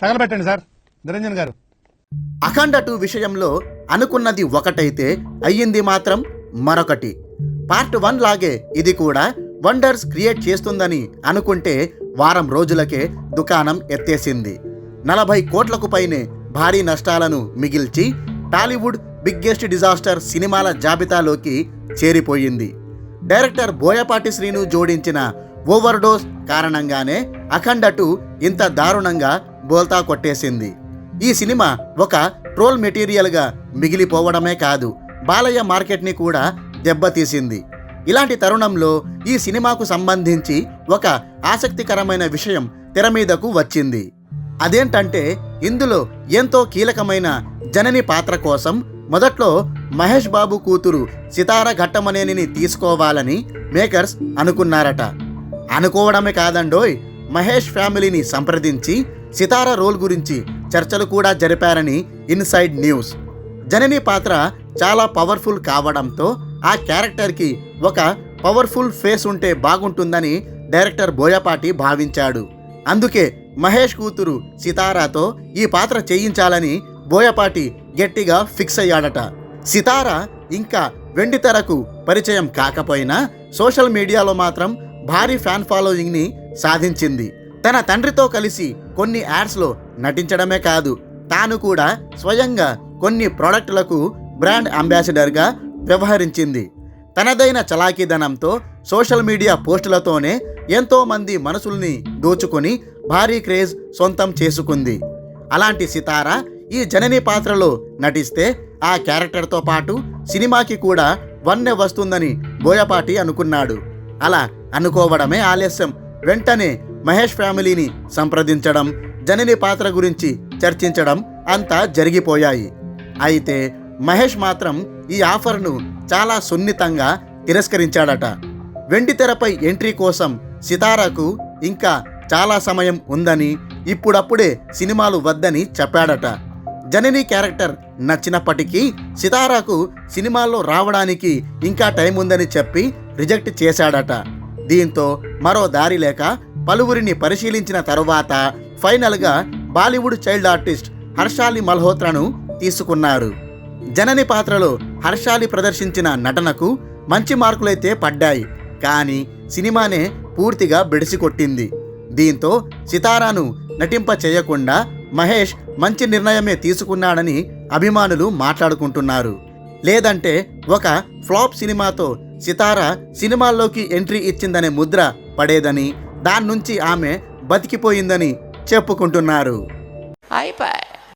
తగలబెట్టండి sir. Niranjan గారు. అఖండ two విషయంలో అనుకున్నది ఒకటైతే అయ్యింది మాత్రం మరొకటి. పార్ట్ వన్ లాగే ఇది కూడా వండర్స్ క్రియేట్ చేస్తుందని అనుకుంటే వారం రోజులకే దుకాణం ఎత్తేసింది. నలభై కోట్లకు పైనే భారీ నష్టాలను మిగిల్చి టాలీవుడ్ బిగ్గెస్ట్ డిజాస్టర్ సినిమాల జాబితాలోకి చేరిపోయింది. డైరెక్టర్ బోయపాటి శ్రీను జోడించిన ఓవర్డోస్ కారణంగానే అఖండ టూ ఇంత దారుణంగా బోల్తా కొట్టేసింది. ఈ సినిమా ఒక ట్రోల్ మెటీరియల్గా మిగిలిపోవడమే కాదు బాలయ్య మార్కెట్ని కూడా దెబ్బతీసింది. ఇలాంటి తరుణంలో ఈ సినిమాకు సంబంధించి ఒక ఆసక్తికరమైన విషయం తెర మీదకు వచ్చింది. అదేంటంటే ఇందులో ఎంతో కీలకమైన జనని పాత్ర కోసం మొదట్లో మహేష్ బాబు కూతురు సితార ఘట్టమనేనిని తీసుకోవాలని మేకర్స్ అనుకున్నారట. అనుకోవడమే కాదండోయ్ మహేష్ ఫ్యామిలీని సంప్రదించి సితార రోల్ గురించి చర్చలు కూడా జరిపారని ఇన్సైడ్ న్యూస్. జనని పాత్ర చాలా పవర్ఫుల్ కావడంతో ఆ క్యారెక్టర్కి ఒక పవర్ఫుల్ ఫేస్ ఉంటే బాగుంటుందని డైరెక్టర్ బోయపాటి భావించాడు. అందుకే మహేష్ కూతురు సితారాతో ఈ పాత్ర చేయించాలని బోయపాటి గట్టిగా ఫిక్స్ అయ్యాడట. సితార ఇంకా వెండితెరకు పరిచయం కాకపోయినా సోషల్ మీడియాలో మాత్రం భారీ ఫ్యాన్ ఫాలోయింగ్ని సాధించింది. తన తండ్రితో కలిసి కొన్ని యాడ్స్లో నటించడమే కాదు తాను కూడా స్వయంగా కొన్ని ప్రోడక్టులకు బ్రాండ్ అంబాసిడర్గా వ్యవహరించింది. తనదైన చలాకీదనంతో సోషల్ మీడియా పోస్టులతోనే ఎంతోమంది మనసుల్ని దోచుకొని భారీ క్రేజ్ సొంతం చేసుకుంది. అలాంటి సితారా ఈ జనని పాత్రలో నటిస్తే ఆ క్యారెక్టర్తో పాటు సినిమాకి కూడా వన్నె వస్తుందని బోయపాటి అనుకున్నాడు. అలా అనుకోవడమే ఆలస్యం. వెంటనే మహేష్ ఫ్యామిలీని సంప్రదించడం జనని పాత్ర గురించి చర్చించడం అంతా జరిగిపోయాయి. అయితే మహేష్ మాత్రం ఈ ఆఫర్ను చాలా సున్నితంగా తిరస్కరించాడట. వెండి తెరపై ఎంట్రీ కోసం సితారాకు ఇంకా చాలా సమయం ఉందని ఇప్పుడప్పుడే సినిమాలు వద్దని చెప్పాడట. జనని క్యారెక్టర్ నచ్చినప్పటికీ సితారాకు సినిమాల్లో రావడానికి ఇంకా టైం ఉందని చెప్పి రిజెక్ట్ చేశాడట. దీంతో మరో దారి లేక పలువురిని పరిశీలించిన తరువాత ఫైనల్గా బాలీవుడ్ చైల్డ్ ఆర్టిస్ట్ హర్షాలి మల్హోత్రాను తీసుకున్నారు. జనని పాత్రలో హర్షాలి ప్రదర్శించిన నటనకు మంచి మార్కులైతే పడ్డాయి. కానీ సినిమానే పూర్తిగా బెడిసికొట్టింది. దీంతో సితారాను నటింప చేయకుండా మహేష్ మంచి నిర్ణయమే తీసుకున్నాడని అభిమానులు మాట్లాడుకుంటున్నారు. లేదంటే ఒక ఫ్లాప్ సినిమాతో సితార సినిమాల్లోకి ఎంట్రీ ఇచ్చిందనే ముద్ర పడేదని దాని నుంచి ఆమె బతికిపోయిందని చెప్పుకుంటున్నారు. అయిపోయి.